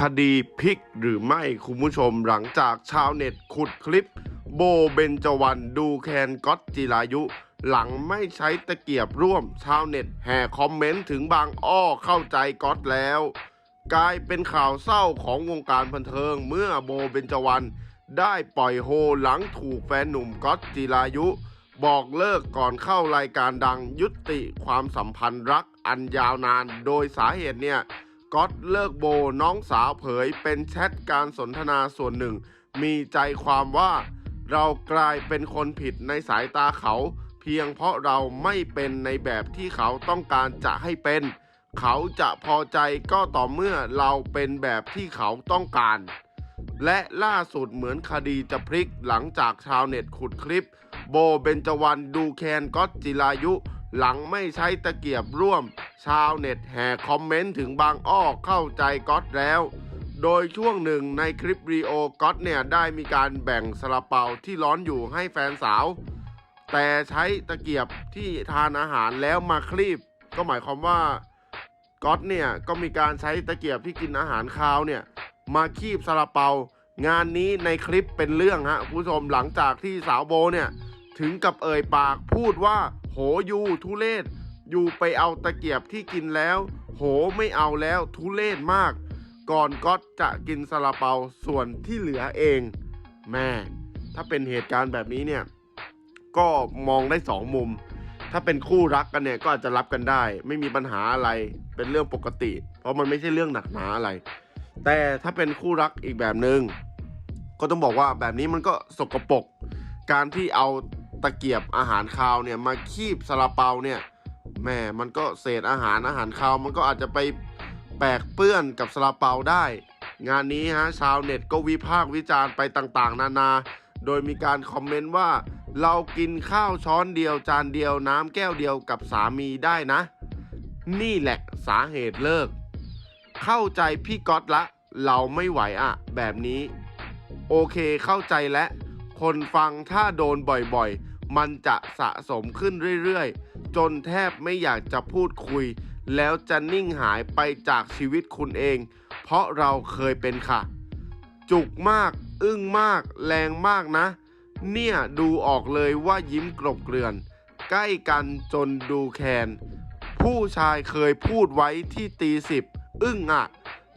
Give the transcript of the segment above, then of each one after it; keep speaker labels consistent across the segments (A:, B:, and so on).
A: คดีพลิกหรือไม่คุณผู้ชมหลังจากชาวเน็ตขุดคลิป โบเบนจวันดูแคนก๊อตจิรายุ หลังไม่ใช้ตะเกียบร่วม ชาวเน็ตแห่คอมเมนต์ถึงบางอ้อเข้าใจก๊อตแล้ว กลายเป็นข่าวเศร้าของวงการบันเทิงเมื่อโบเบนจวันได้ปล่อยโฮหลังถูกแฟนหนุ่มก๊อตจิรายุ บอกเลิกก่อนเข้ารายการดังยุติความสัมพันธ์รักอันยาวนาน โดยสาเหตุเนี่ย ก๊อตเลิกโบน้องสาวเผยเป็นแชทการสนทนาส่วนหนึ่ง มีใจความว่าเรากลายเป็นคนผิดในสายตาเขา เพียงเพราะเราไม่เป็นในแบบที่เขาต้องการจะให้เป็น เขาจะพอใจก็ต่อเมื่อเราเป็นแบบที่เขาต้องการ และล่าสุดเหมือนคดีจะพลิกหลังจากชาวเน็ตขุดคลิป โบเบนจวันดูแคนก๊อตจิรายุ หลังไม่ใช้ตะเกียบร่วม ชาวเน็ตแห่คอมเมนต์ถึงบางอ้อเข้าใจก๊อตแล้ว โดยช่วงหนึ่งในคลิปรีโอก๊อตเนี่ยได้มีการแบ่งซาลาเปาที่ร้อนอยู่ให้แฟนสาว แต่ใช้ตะเกียบที่ทานอาหารแล้วมาคลีบ ก็หมายความว่าก๊อตเนี่ยก็มีการใช้ตะเกียบที่กินอาหารคาวเนี่ยมาคีบซาลาเปา งานนี้ในคลิปเป็นเรื่องฮะคุณผู้ชมหลังจากที่สาวโบเนี่ย ถึงกับเอ่ยปากพูดว่า โหยูทุเลศยูไปเอาตะเกียบที่กินแล้ว โหไม่เอาแล้วทุเลศมาก ก่อนก๊อตจะกินซาลาเปาส่วนที่เหลือเอง แม่ ถ้าเป็นเหตุการณ์แบบนี้เนี่ย ก็มองได้สองมุม ถ้าเป็นคู่รักกันเนี่ยก็อาจจะรับกันได้ ไม่มีปัญหาอะไรเป็นเรื่องปกติ เพราะมันไม่ใช่เรื่องหนักหนาอะไร แต่ถ้าเป็นคู่รักอีกแบบหนึง่งก็ต้องบอกว่าแบบนี้มันก็สกปรกการที่เอา ตะเกียบอาหารคาวเนี่ยมาคีบซาลาเปาเนี่ยแม่มันก็เศษอาหารอาหารคาวมันก็อาจจะไปแปกเปื้อนกับซาลาเปาได้ งานนี้ฮะชาวเน็ตก็วิพากษ์วิจารณ์ไปต่างๆ นานา โดยมีการคอมเมนต์ว่า เรากินข้าวช้อนเดียวจานเดียวน้ำแก้วเดียวกับสามีได้นะ นี่แหละสาเหตุเลิก เข้าใจพี่ก๊อตละ เราไม่ไหวอะแบบนี้ โอเคเข้าใจและ คนฟังถ้าโดนบ่อยๆ มันจะสะสมขึ้นเรื่อยๆ จนแทบไม่อยากจะพูดคุย แล้วจะนิ่งหายไปจากชีวิตคุณเอง เพราะเราเคยเป็นค่ะ จุกมาก อึ้งมาก แรงมากนะ เนี่ยดูออกเลยว่ายิ้มกรบเกลื่อน ใกล้กันจนดูแคน ผู้ชายเคยพูดไว้ที่ตีสิบอึ้งอะ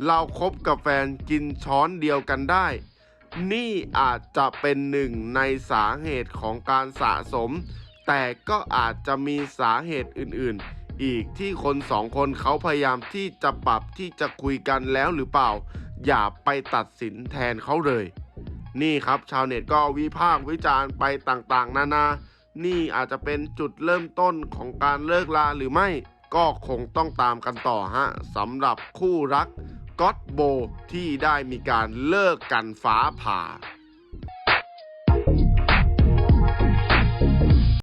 A: เราคบกับแฟนกินช้อนเดียวกันได้ นี่อาจจะเป็นหนึ่งในสาเหตุของการสะสม แต่ก็อาจจะมีสาเหตุอื่นๆ อีกที่คนสองคนเขาพยายามที่จะปรับที่จะคุยกันแล้วหรือเปล่า อย่าไปตัดสินแทนเขาเลย นี่ครับชาวเน็ตก็วิพากษ์วิจารณ์ไปต่างๆ นานา นี่อาจจะเป็นจุดเริ่มต้นของการเลิกลาหรือไม่ ก็คงต้องตามกันต่อฮะสำหรับคู่รัก ก็อตโบที่ได้มีการเลิกกันฟ้าผ่า